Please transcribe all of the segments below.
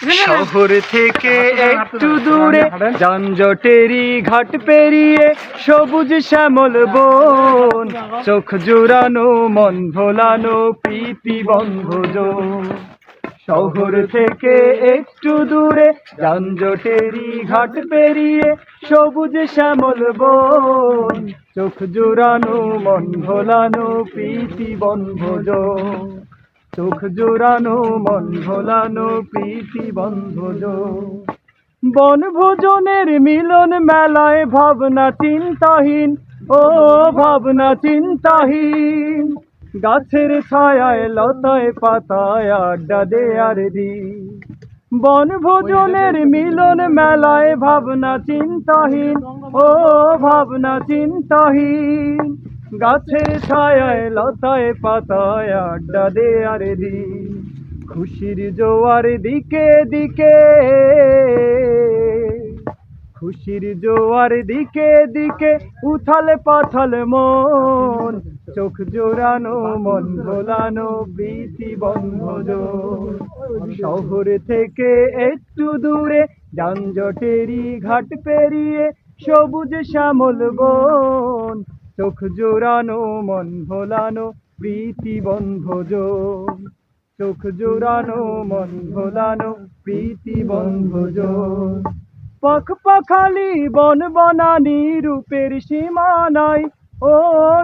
শহর থেকে একটু দূরে যানজটেরই ঘাট পেরিয়ে সবুজ শ্যামল বন। চোখ জোড়ানো, মন ভোলানো, প্রীতি বন্ধজ শহর থেকে একটু দূরে যানজটেরই ঘাট পেরিয়ে সবুজ শ্যামল বন। চোখ জোড়ানো, মন ভোলানো, প্রীতি বন্ধজ চোখ জোড়ানো, মন ভোলানো, প্রীতি বন্ধজ। বনভোজনের মিলন মেলায় ভাবনা চিন্তাহীন, ও ভাবনা চিন্তাহীন। গাছের ছায়ায়, লতায় পাতায় আড্ডা দেয়ার দি বনভোজনের মিলন মেলায় ভাবনা চিন্তাহীন, ও ভাবনা চিন্তাহীন। গাছের ছায়ায়, লতায় পাতায় আড্ডা দেয়ার দি খুশির জোয়ার দিকে দিকে, খুশির জোয়ার দিকে দিকে উথালে পাথাল মন। চোখ জোড়ানো, মন ভোলানো প্রীতি বন্ধ শহর থেকে একটু দূরে, যানজটেরই ঘাট পেরিয়ে সবুজ শ্যামল বন। চোখ জোড়ানো, মন ভোলানো, প্রীতি বন্ধজ। চোখ জোড়ানো, মন ভোলানো, প্রীতি বন্ধজ। পখ পখালি বন বনানি, রূপের সীমানায় ও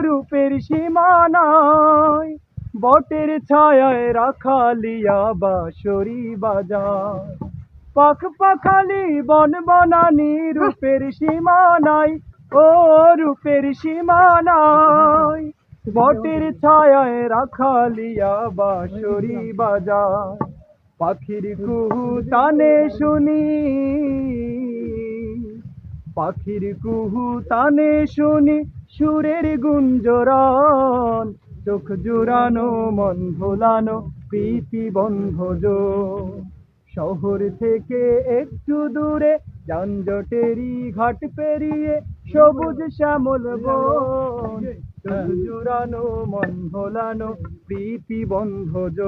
রূপের সীমানায় বটের ছায়ায় রাখালিয়া বাঁশরি বাজার। পাখ পাখালি বন বনানি, রূপের সীমানায় ও রূপের সীমানায় বটের ছায়ায় রাখালিয়া বাঁশরি বাজার পাখির কুহু তানে শুনি, পাখির কুহু তানে শুনি সুরের গুঞ্জরন। চোখ জোড়ানো, মন ভোলানো, প্রীতি বন্ধজ শহর থেকে একটু দূরে যানজটেরই ঘাট পেরিয়ে সবুজ শ্যামল বন চুরানো মন ভোলানো প্রীতি বন্ধজ